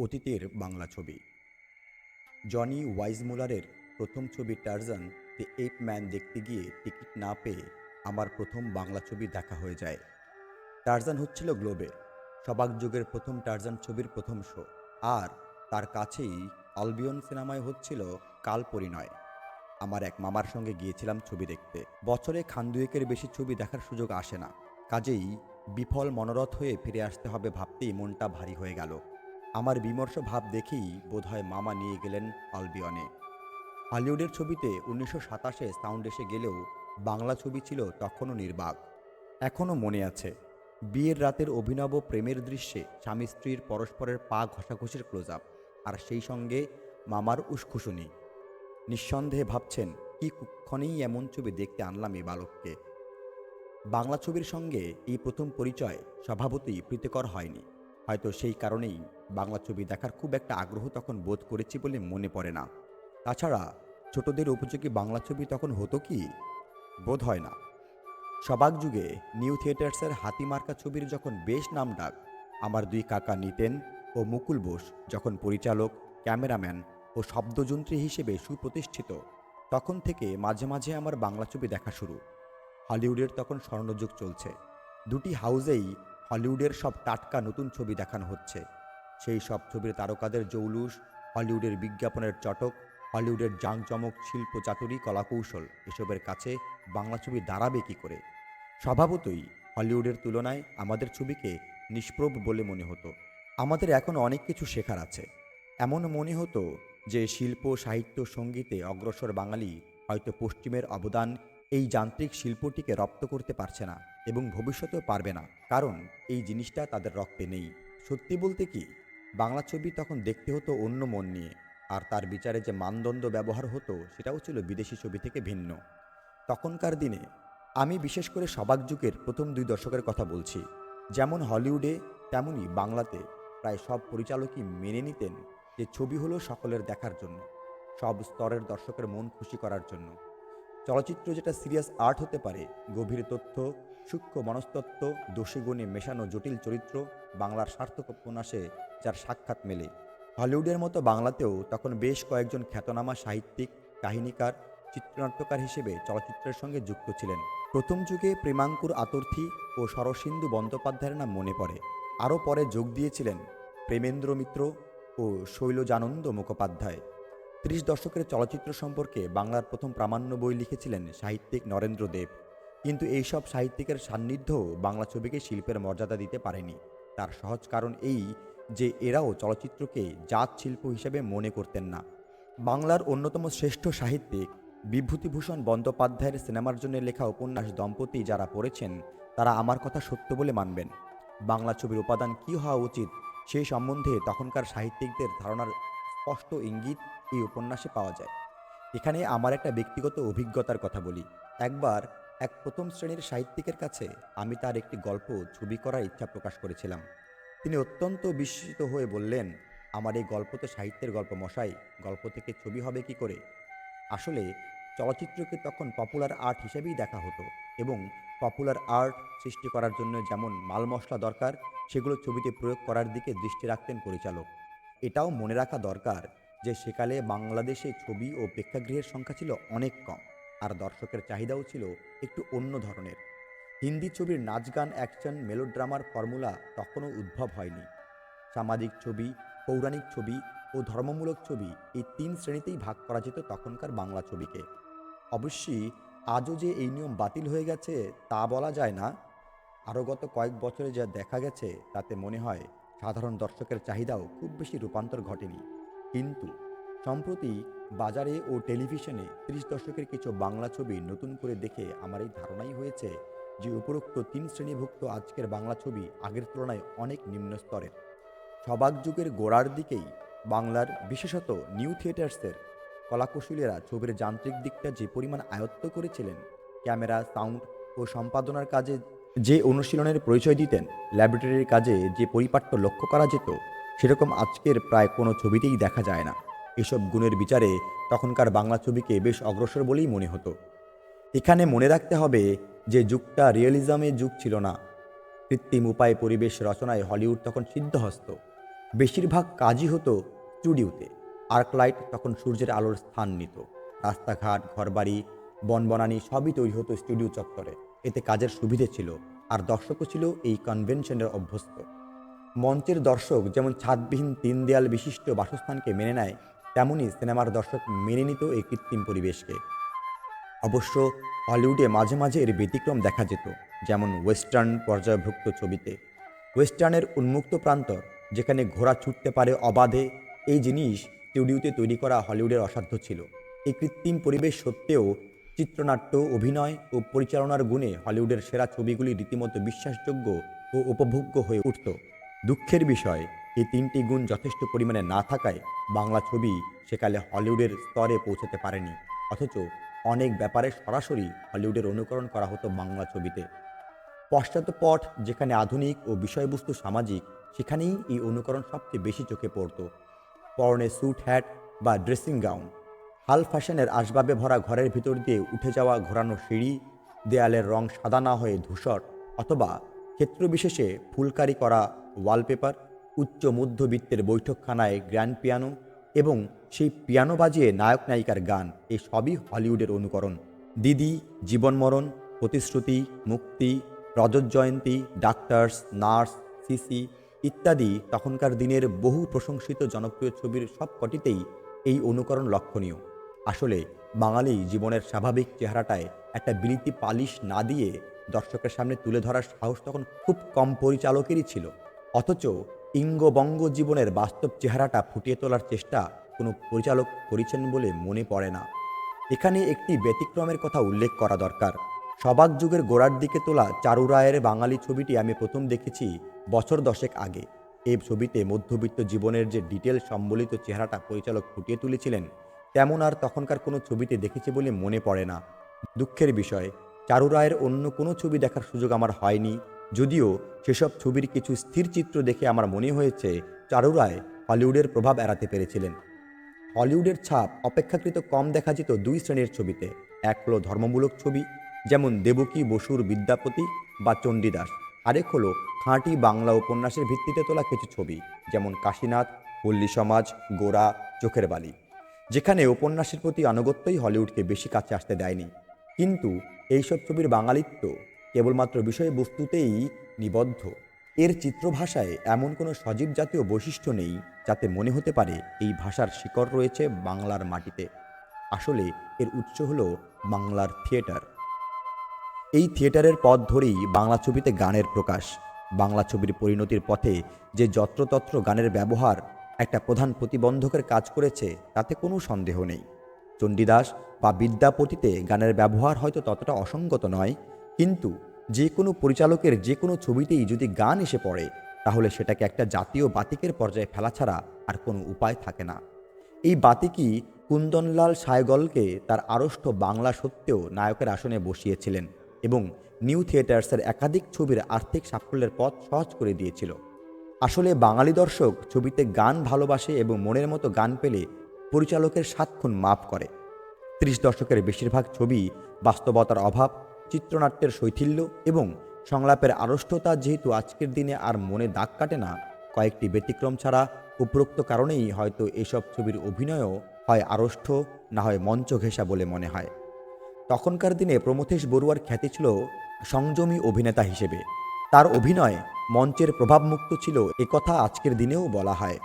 অতীতের বাংলা ছবি। জনি ওয়াইজমুলারের প্রথম ছবি টার্জান, দ্য এপ ম্যান দেখতে গিয়ে টিকিট না পেয়ে আমার প্রথম বাংলা ছবি দেখা হয়ে যায়। টার্জান হচ্ছিল গ্লোবে, সবাক যুগের প্রথম টার্জান ছবির প্রথম শো। আর তার কাছেই অলবিয়ন সিনেমায় হচ্ছিল কাল পরিণয়। আমার এক মামার সঙ্গে গিয়েছিলাম ছবি দেখতে। বছরে খান দুয়েকের বেশি ছবি দেখার সুযোগ আসে না। কাজেই বিফল মনোরথ হয়ে ফিরে আসতে হবে ভাবতেই মনটা ভারী হয়ে গেল। আমার বিমর্ষ ভাব দেখেই বোধহয় মামা নিয়ে গেলেন অলবিয়নে হলিউডের ছবিতে উনিশশো সাতাশে সাউন্ড এসে গেলেও বাংলা ছবি ছিল তখনও নির্বাক। এখনও মনে আছে, বিয়ের রাতের অভিনব প্রেমের দৃশ্যে স্বামী স্ত্রীর পরস্পরের পা ঘষাঘষির ক্লোজ আপ আর সেই সঙ্গে মামার উসখুসুনি। নিঃসন্দেহে ভাবছেন, কি কুক্ষণেই এমন ছবি দেখতে আনলাম এই বালককে। বাংলা ছবির সঙ্গে এই প্রথম পরিচয় স্বভাবতই প্রীতিকর হয়নি। হয়তো সেই কারণেই বাংলা ছবি দেখার খুব একটা আগ্রহ তখন বোধ করেছি বলে মনে পড়ে না। তাছাড়া ছোটদের উপযোগী বাংলা ছবি তখন হতো কি? বোধ হয় না। সবাক যুগে নিউ থিয়েটার্সের হাতিমার্কা ছবির যখন বেশ নাম ডাক, আমার দুই কাকা নিতেন ও মুকুল বোস যখন পরিচালক, ক্যামেরাম্যান ও শব্দযন্ত্রী হিসেবে সুপ্রতিষ্ঠিত, তখন থেকে মাঝে মাঝে আমার বাংলা ছবি দেখা শুরু। হলিউডের তখন স্বর্ণযুগ চলছে। দুটি হাউজেই হলিউডের সব টাটকা নতুন ছবি দেখানো হচ্ছে। সেই সব ছবির তারকাদের জৌলুস, হলিউডের বিজ্ঞাপনের চটক, হলিউডের জাঁকজমক শিল্প চাতুরি কলাকৌশল এসবের কাছে বাংলা ছবি দাঁড়াবে কী করে? স্বভাবতই হলিউডের তুলনায় আমাদের ছবিকে নিষ্প্রভ বলে মনে হতো। আমাদের এখন অনেক কিছু শেখার আছে। এমন মনে হতো যে শিল্প, সাহিত্য, সঙ্গীতে অগ্রসর বাঙালি হয়তো পশ্চিমের অবদান এই যান্ত্রিক শিল্পটিকে রপ্ত করতে পারছে না। এবং ভবিষ্যতেও পারবে না। কারণ এই জিনিসটা তাদের রক্তে নেই। সত্যি বলতে কি? বাংলা ছবি তখন দেখতে হতো অন্য মন নিয়ে। আর তার বিচারে যে মানদণ্ড ব্যবহার হতো, সেটাও ছিল বিদেশি ছবি থেকে ভিন্ন। তখনকার দিনে আমি বিশেষ করে সবাক যুগের প্রথম দুই দশকের কথা বলছি। যেমন হলিউডে তেমনই বাংলাতে প্রায় সব পরিচালকই মেনে নিতেন যে ছবি হলো সকলের দেখার জন্য, সব স্তরের দর্শকের মন খুশি করার জন্য। চলচ্চিত্র যেটা সিরিয়াস আর্ট হতে পারে, গভীর তথ্য সূক্ষ্ম মনস্তত্ত্ব দোষীগুণে মেশানো জটিল চরিত্র বাংলার সার্থক উপন্যাসে যার সাক্ষাৎ মেলে। হলিউডের মতো বাংলাতেও তখন বেশ কয়েকজন খ্যাতনামা সাহিত্যিক, কাহিনীকার, চিত্রনাট্যকার হিসেবে চলচ্চিত্রের সঙ্গে যুক্ত ছিলেন। প্রথম যুগে প্রেমাঙ্কুর আতর্থী ও সরসিন্ধু বন্দ্যোপাধ্যায়ের নাম মনে পড়ে। আরও পরে যোগ দিয়েছিলেন প্রেমেন্দ্র মিত্র ও শৈলজানন্দ মুখোপাধ্যায়। ত্রিশ দশকের চলচ্চিত্র সম্পর্কে বাংলার প্রথম প্রামাণ্য বই লিখেছিলেন সাহিত্যিক নরেন্দ্র দেব। কিন্তু এইসব সাহিত্যিকের সান্নিধ্য বাংলা ছবিকে শিল্পের মর্যাদা দিতে পারেনি। তার সহজ কারণ এই যে এরাও চলচ্চিত্রকে জাত শিল্প হিসেবে মনে করতেন না। বাংলার অন্যতম শ্রেষ্ঠ সাহিত্যিক বিভূতিভূষণ বন্দ্যোপাধ্যায়ের সিনেমার জন্য লেখা উপন্যাস দম্পতি যারা পড়েছেন, তারা আমার কথা সত্য বলে মানবেন। বাংলা ছবির উপাদান কী হওয়া উচিত সেই সম্বন্ধে তখনকার সাহিত্যিকদের ধারণার স্পষ্ট ইঙ্গিত এই উপন্যাসে পাওয়া যায়। এখানে আমার একটা ব্যক্তিগত অভিজ্ঞতার কথা বলি। একবার এক প্রথম শ্রেণির সাহিত্যিকের কাছে আমি তার একটি গল্প, ছবি করার ইচ্ছা প্রকাশ করেছিলাম। তিনি অত্যন্ত বিস্মিত হয়ে বললেন, আমার এই গল্প তো সাহিত্যের গল্প মশাই, গল্প থেকে ছবি হবে কি করে? আসলে, চলচ্চিত্রকে তখন পপুলার আর্ট হিসেবেই দেখা হতো এবং পপুলার আর্ট সৃষ্টি করার জন্য যেমন মাল মশলা দরকার, সেগুলো ছবিতে প্রয়োগ করার দিকে দৃষ্টি রাখতেন পরিচালক। এটাও মনে রাখা দরকার যে সেকালে বাংলাদেশে ছবি ও প্রেক্ষাগৃহের সংখ্যা ছিল অনেক কম। আর দর্শকের চাহিদাও ছিল একটু অন্য ধরনের। হিন্দি ছবির নাচ গান, অ্যাকশন, মেলোড্রামার ফর্মুলা তখনও উদ্ভব হয়নি। সামাজিক ছবি, পৌরাণিক ছবি ও ধর্মমূলক ছবি এই তিন শ্রেণীতেই ভাগ করা যেত তখনকার বাংলা ছবিকে। অবশ্যই আজও যে এই নিয়ম বাতিল হয়ে গেছে তা বলা যায় না। আরও গত কয়েক বছরে যা দেখা গেছে তাতে মনে হয় সাধারণ দর্শকের চাহিদাও খুব বেশি রূপান্তর ঘটেনি। কিন্তু সম্প্রতি বাজারে ও টেলিভিশনে ত্রিশ দশকের কিছু বাংলা ছবি নতুন করে দেখে আমার এই ধারণাই হয়েছে যে উপরোক্ত তিন শ্রেণীভুক্ত আজকের বাংলা ছবি আগের তুলনায় অনেক নিম্ন স্তরের। সবাক যুগের গোড়ার দিকেই বাংলার বিশেষত নিউ থিয়েটার্সের কলাকুশলীরা ছবির যান্ত্রিক দিকটা যে পরিমাণ আয়ত্ত করেছিলেন, ক্যামেরা, সাউন্ড ও সম্পাদনার কাজে যে অনুশীলনের পরিচয় দিতেন, ল্যাবরেটরির কাজে যে পরিপাট্য লক্ষ্য করা যেত, সেরকম আজকের প্রায় কোনো ছবিতেই দেখা যায় না। এসব গুণের বিচারে তখনকার বাংলা ছবিকে বেশ অগ্রসর বলেই মনে হতো। এখানে মনে রাখতে হবে যে যুগটা রিয়েলিজমের যুগ ছিল না। কৃত্রিম উপায়ে পরিবেশ রচনায় হলিউড তখন সিদ্ধহস্ত। বেশিরভাগ কাজই হতো স্টুডিওতে। আর্কলাইট তখন সূর্যের আলোর স্থান নিত। রাস্তাঘাট, ঘরবাড়ি, বনবনানি সবই তৈরি হতো স্টুডিও চত্বরে। এতে কাজের সুবিধে ছিল আর দর্শকও ছিল এই কনভেনশনের অভ্যস্ত। মঞ্চের দর্শক যেমন ছাদবিহীন তিন দেয়াল বিশিষ্ট বাসস্থানকে মেনে নেয় তেমনই সিনেমার দর্শক মেনে নিত এই কৃত্রিম পরিবেশকে। অবশ্য হলিউডে মাঝে মাঝে এর ব্যতিক্রম দেখা যেত, যেমন ওয়েস্টার্ন পর্যায়ভুক্ত ছবিতে। ওয়েস্টার্নের উন্মুক্ত প্রান্তর, যেখানে ঘোড়া ছুটতে পারে অবাধে, এই জিনিস স্টুডিওতে তৈরি করা হলিউডের অসাধ্য ছিল। এই কৃত্রিম পরিবেশ সত্ত্বেও চিত্রনাট্য, অভিনয় ও পরিচালনার গুণে হলিউডের সেরা ছবিগুলি রীতিমতো বিশ্বাসযোগ্য ও উপভোগ্য হয়ে উঠত। দুঃখের বিষয় এই তিনটি গুণ যথেষ্ট পরিমাণে না থাকায় বাংলা ছবি সেকালে হলিউডের স্তরে পৌঁছাতে পারেনি। অথচ অনেক ব্যাপারে সরাসরি হলিউডের অনুকরণ করা হতো বাংলা ছবিতে। পশ্চাৎপট যেখানে আধুনিক ও বিষয়বস্তু সামাজিক, সেখানেই এই অনুকরণ সবচেয়ে বেশি চোখে পড়ত। পরনে স্যুট, হ্যাট বা ড্রেসিং গাউন। হাল ফ্যাশনের আসবাবে ভরা ঘরের ভিতর দিয়ে উঠে যাওয়া ঘোরানো সিঁড়ি, দেয়ালের রং সাদা না হয়ে ধূসর, অথবা ক্ষেত্রবিশেষে ফুলকারি করা ওয়ালপেপার উচ্চ মধ্যবিত্তের বৈঠকখানায় গ্র্যান্ড পিয়ানো এবং সেই পিয়ানো বাজিয়ে নায়ক নায়িকার গান এই সবই হলিউডের অনুকরণ। দিদি জীবনমরণ প্রতিশ্রুতি, মুক্তি, রজত জয়ন্তী, ডাক্তার্স, নার্স, সিসি ইত্যাদি তখনকার দিনের বহু প্রশংসিত জনপ্রিয় ছবির সবকটিতেই এই অনুকরণ লক্ষণীয়। আসলে বাঙালি জীবনের স্বাভাবিক চেহারাটায় একটা বিলিতি পালিশ না দিয়ে দর্শকের সামনে তুলে ধরার সাহস তখন খুব কম পরিচালকেরই ছিল। অথচ ইঙ্গবঙ্গ জীবনের বাস্তব চেহারাটা ফুটিয়ে তোলার চেষ্টা কোনো পরিচালক করেছেন বলে মনে পড়ে না। এখানে একটি ব্যতিক্রমের কথা উল্লেখ করা দরকার। সবাক যুগের গোড়ার দিকে তোলা চারু রায়ের বাঙালি ছবিটি আমি প্রথম দেখেছি বছর দশেক আগে। এই ছবিতে মধ্যবিত্ত জীবনের যে ডিটেল সম্বলিত চেহারাটা পরিচালক ফুটিয়ে তুলেছিলেন, তেমন আর তখনকার কোনো ছবিতে দেখেছি বলে মনে পড়ে না। দুঃখের বিষয়, চারু রায়ের অন্য কোনো ছবি দেখার সুযোগ আমার হয়নি। যদিও সেসব ছবির কিছু স্থির চিত্র দেখে আমার মনে হয়েছে চারুরায় হলিউডের প্রভাব এড়াতে পেরেছিলেন। হলিউডের ছাপ অপেক্ষাকৃত কম দেখা যেত দুই শ্রেণির ছবিতে। এক হলো ধর্মমূলক ছবি, যেমন দেবকী বসুর বিদ্যাপতি বা চণ্ডীদাস। আরেক হলো খাঁটি বাংলা উপন্যাসের ভিত্তিতে তোলা কিছু ছবি, যেমন কাশীনাথ, পল্লী সমাজ, গোরা, চোখের বালি। যেখানে উপন্যাসের প্রতি আনুগত্যই হলিউডকে বেশি কাছে আসতে দেয়নি। কিন্তু এইসব ছবির বাঙালিত্ব কেবলমাত্র বিষয়বস্তুতেই নিবদ্ধ। এর চিত্রভাষায় এমন কোনো সজীব জাতীয় বৈশিষ্ট্য নেই যাতে মনে হতে পারে এই ভাষার শিকড় রয়েছে বাংলার মাটিতে। আসলে এর উৎস হলো বাংলার থিয়েটার। এই থিয়েটারের পথ ধরেই বাংলা ছবিতে গানের প্রকাশ। বাংলা ছবির পরিণতির পথে যে যত্রতত্র গানের ব্যবহার একটা প্রধান প্রতিবন্ধকের কাজ করেছে, তাতে কোনো সন্দেহ নেই। চণ্ডীদাস বা বিদ্যাপতিতে গানের ব্যবহার হয়তো ততটা অসঙ্গত নয় কিন্তু যে কোনো পরিচালকের যে কোনো ছবিতেই যদি গান এসে পড়ে, তাহলে সেটাকে একটা জাতীয় বাতিকের পর্যায়ে ফেলা ছাড়া আর কোনো উপায় থাকে না। এই বাতিকই কুন্দনলাল সায়গলকে তার আড়ষ্ট বাংলা সত্ত্বেও নায়কের আসনে বসিয়েছিলেন এবং নিউ থিয়েটার্সের একাধিক ছবির আর্থিক সাফল্যের পথ সহজ করে দিয়েছিল। আসলে বাঙালি দর্শক ছবিতে গান ভালোবাসে এবং মনের মতো গান পেলে পরিচালকের সাতক্ষণ মাফ করে। ত্রিশ দশকের বেশিরভাগ ছবি বাস্তবতার অভাব চিত্রনাট্যের শৈথিল্য এবং সংলাপের আড়ষ্টতা যেহেতু আজকের দিনে আর মনে দাগ কাটে না, কয়েকটি ব্যতিক্রম ছাড়া উপরোক্ত কারণেই হয়তো এসব ছবির অভিনয়ও হয় আড়ষ্ট না হয় মঞ্চ ঘেঁষা বলে মনে হয়। তখনকার দিনে প্রমথেশ বড়ুয়ার খ্যাতি ছিল সংযমী অভিনেতা হিসেবে। তার অভিনয় মঞ্চের প্রভাবমুক্ত ছিল একথা আজকের দিনেও বলা হয়।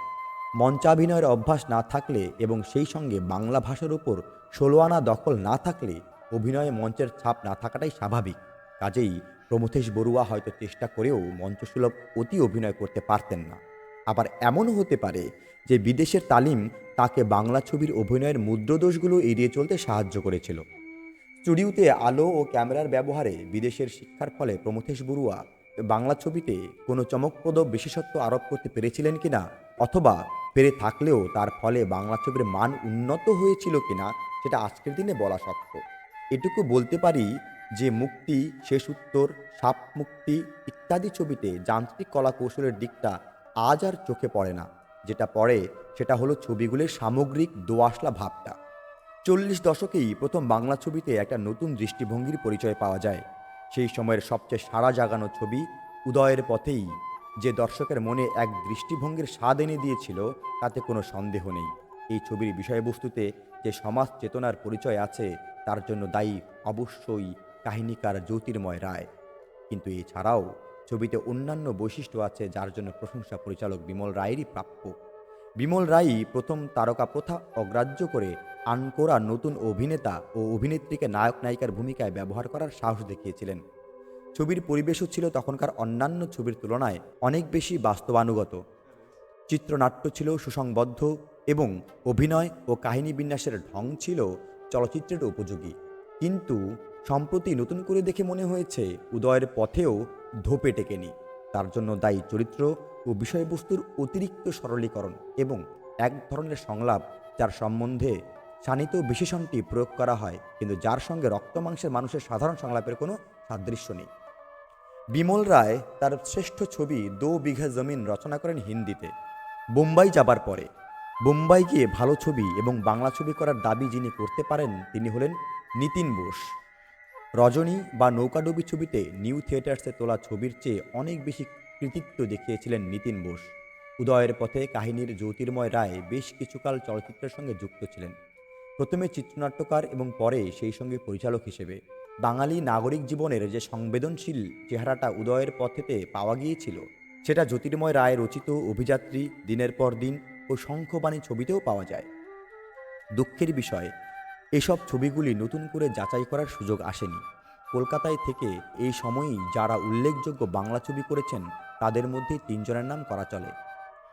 মঞ্চাভিনয়ের অভ্যাস না থাকলে এবং সেই সঙ্গে বাংলা ভাষার উপর ষোলো আনা দখল না থাকলে অভিনয়ে মঞ্চের ছাপ না থাকাটাই স্বাভাবিক। কাজেই প্রমথেশ বড়ুয়া হয়তো চেষ্টা করেও মঞ্চসুলভ অতি অভিনয় করতে পারতেন না। আবার এমনও হতে পারে যে বিদেশের তালিম তাকে বাংলা ছবির অভিনয়ের মুদ্রদোষগুলো এড়িয়ে চলতে সাহায্য করেছিল। স্টুডিওতে আলো ও ক্যামেরার ব্যবহারে বিদেশের শিক্ষার ফলে প্রমথেশ বড়ুয়া বাংলা ছবিতে কোনো চমকপ্রদ বিশেষত্ব আরোপ করতে পেরেছিলেন কিনা অথবা পেরে থাকলেও তার ফলে বাংলা ছবির মান উন্নত হয়েছিল কিনা, সেটা আজকের দিনে বলা শক্ত এটুকু বলতে পারি যে মুক্তি, শেষ উত্তর, সাপ মুক্তি ইত্যাদি ছবিতে যান্ত্রিক কলা কৌশলের দিকটা আজ আর চোখে পড়ে না। যেটা পড়ে সেটা হলো ছবিগুলির সামগ্রিক দোআসলা ভাবটা। চল্লিশ দশকেই প্রথম বাংলা ছবিতে একটা নতুন দৃষ্টিভঙ্গির পরিচয় পাওয়া যায়। সেই সময়ের সবচেয়ে সারা জাগানো ছবি, উদয়ের পথেই, যে দর্শকের মনে এক দৃষ্টিভঙ্গির স্বাদ এনে দিয়েছিল, তাতে কোনো সন্দেহ নেই। এই ছবির বিষয়বস্তুতে যে সমাজ চেতনার পরিচয় আছে, তার জন্য দায়ী অবশ্যই কাহিনীকার জ্যোতির্ময় রায়। কিন্তু এছাড়াও ছবিতে অন্যান্য বৈশিষ্ট্য আছে, যার জন্য প্রশংসা পরিচালক বিমল রায়েরই প্রাপ্য। বিমল রায়ই প্রথম তারকা প্রথা অগ্রাহ্য করে আনকোরা নতুন অভিনেতা ও অভিনেত্রীকে নায়ক নায়িকার ভূমিকায় ব্যবহার করার সাহস দেখিয়েছিলেন। ছবির পরিবেশও ছিল তখনকার অন্যান্য ছবির তুলনায় অনেক বেশি বাস্তবানুগত। চিত্রনাট্য ছিল সুসংবদ্ধ এবং অভিনয় ও কাহিনী বিন্যাসের ঢং ছিল চলচ্চিত্রের উপযোগী। কিন্তু সম্প্রতি নতুন করে দেখে মনে হয়েছে, উদয়ের পথেও ধোপে টেকেনি। তার জন্য দায়ী চরিত্র ও বিষয়বস্তুর অতিরিক্ত সরলীকরণ এবং এক ধরনের সংলাপ যার সম্বন্ধে শানিত বিশেষণটি প্রয়োগ করা হয়, কিন্তু যার সঙ্গে রক্তমাংসের মানুষের সাধারণ সংলাপের কোনো সাদৃশ্য নেই। বিমল রায় তার শ্রেষ্ঠ ছবি দো বিঘা জমিন রচনা করেন হিন্দিতে। বোম্বাই যাবার পরে বোম্বাই গিয়ে ভালো ছবি এবং বাংলা ছবি করার দাবি যিনি করতে পারেন, তিনি হলেন নিতিন বোস। রজনী বা নৌকাডুবি ছবিতে নিউ থিয়েটার্সে তোলা ছবির চেয়ে অনেক বেশি কৃতিত্ব দেখিয়েছিলেন নিতিন বোস। উদয়ের পথে কাহিনীর জ্যোতির্ময় রায় বেশ কিছুকাল চলচ্চিত্রের সঙ্গে যুক্ত ছিলেন। প্রথমে চিত্রনাট্যকার এবং পরে সেই সঙ্গে পরিচালক হিসেবে। বাঙালি নাগরিক জীবনের যে সংবেদনশীল চেহারাটা উদয়ের পথেতে পাওয়া গিয়েছিল, সেটা জ্যোতির্ময় রায় রচিত অভিযাত্রী দিনের পর দিন ও শঙ্খবাণী ছবিতেও পাওয়া যায়। দুঃখের বিষয়, এসব ছবিগুলি নতুন করে যাচাই করার সুযোগ আসেনি। কলকাতায় থেকে এই সময়েই যারা উল্লেখযোগ্য বাংলা ছবি করেছেন, তাদের মধ্যে তিনজনের নাম করা চলে।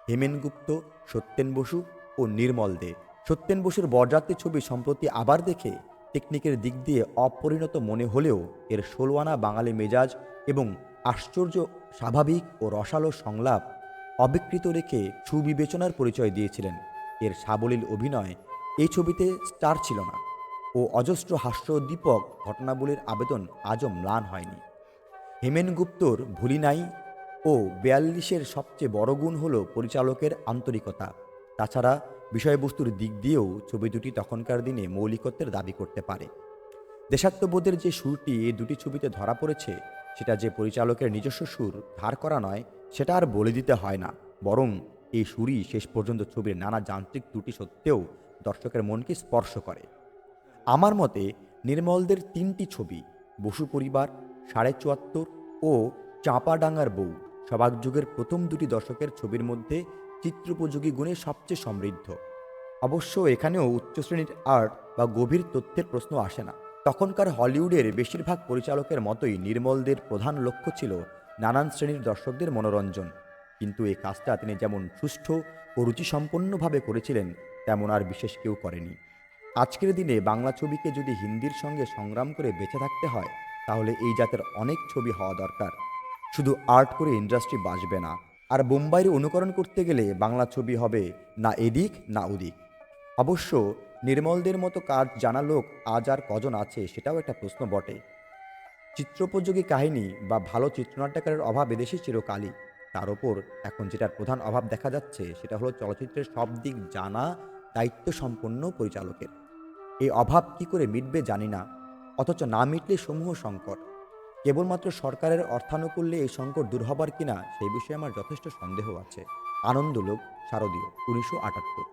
হেমেন গুপ্ত, সত্যেন বসু ও নির্মল দে। সত্যেন বসুর বরযাত্রী ছবি সম্প্রতি আবার দেখে টেকনিকের দিক দিয়ে অপরিণত মনে হলেও এর ষোলোয়ানা বাঙালি মেজাজ এবং আশ্চর্য, স্বাভাবিক ও রসালো সংলাপ অবিকৃত রেখে সুবিবেচনার পরিচয় দিয়েছিলেন। এর সাবলীল অভিনয় এই ছবিতে স্টার ছিল না ও অজস্র হাস্যোদ্দীপক ঘটনাবলীর আবেদন আজও ম্লান হয়নি। হেমেন গুপ্তর ভুলি নাই ও বেয়াল্লিশের সবচেয়ে বড় গুণ হল পরিচালকের আন্তরিকতা। তাছাড়া বিষয়বস্তুর দিক দিয়েও ছবি দুটি তখনকার দিনে মৌলিকত্বের দাবি করতে পারে। দেশাত্মবোধের যে সুরটি এই দুটি ছবিতে ধরা পড়েছে, সেটা যে পরিচালকের নিজস্ব সুর ধার করা নয় সেটা আর বলে দিতে হয় না। বরং এই সুরই শেষ পর্যন্ত ছবির নানা যান্ত্রিক ত্রুটি সত্ত্বেও দর্শকের মনকে স্পর্শ করে। আমার মতে নির্মলদের তিনটি ছবি, বসু পরিবার, সাড়ে চুয়াত্তর ও চাঁপাডাঙ্গার বউ, সবাক যুগের প্রথম দুটি দশকের ছবির মধ্যে চিত্রোপযোগী গুণে সবচেয়ে সমৃদ্ধ। অবশ্য এখানেও উচ্চশ্রেণীর আর্ট বা গভীর তথ্যের প্রশ্ন আসে না। তখনকার হলিউডের বেশিরভাগ পরিচালকের মতোই নির্মলদের প্রধান লক্ষ্য ছিল নানান শ্রেণির দর্শকদের মনোরঞ্জন। কিন্তু এই কাজটা তিনি যেমন সুষ্ঠু ও রুচিসম্পন্নভাবে করেছিলেন, তেমন আর বিশেষ কেউ করেনি। আজকের দিনে বাংলা ছবিকে যদি হিন্দির সঙ্গে সংগ্রাম করে বেঁচে থাকতে হয়, তাহলে এই জাতের অনেক ছবি হওয়া দরকার। শুধু আর্ট করে ইন্ডাস্ট্রি বাঁচবে না, আর বোম্বাইয়ের অনুকরণ করতে গেলে বাংলা ছবি হবে না এদিক না ওদিক। অবশ্য নির্মলদের মতো কাজ জানা লোক আজ আর কজন আছে সেটাও একটা প্রশ্ন বটে। চিত্রোপযোগী কাহিনী বা ভালো চিত্রনাট্যকারের অভাব এদেশে চিরকালই। তার ওপর এখন যেটার প্রধান অভাব দেখা যাচ্ছে, সেটা হলো চলচ্চিত্রের সব দিক জানা দায়িত্ব সম্পন্ন পরিচালকের। এই অভাব কি করে মিটবে জানি না, অথচ না মিটলে সমূহ সংকট। কেবলমাত্র সরকারের অর্থানুকূল্যে এই সংকট দূর হবার কিনা, সেই বিষয়ে আমার যথেষ্ট সন্দেহ আছে। আনন্দলোক, শারদীয়, উনিশশো আটাত্তর।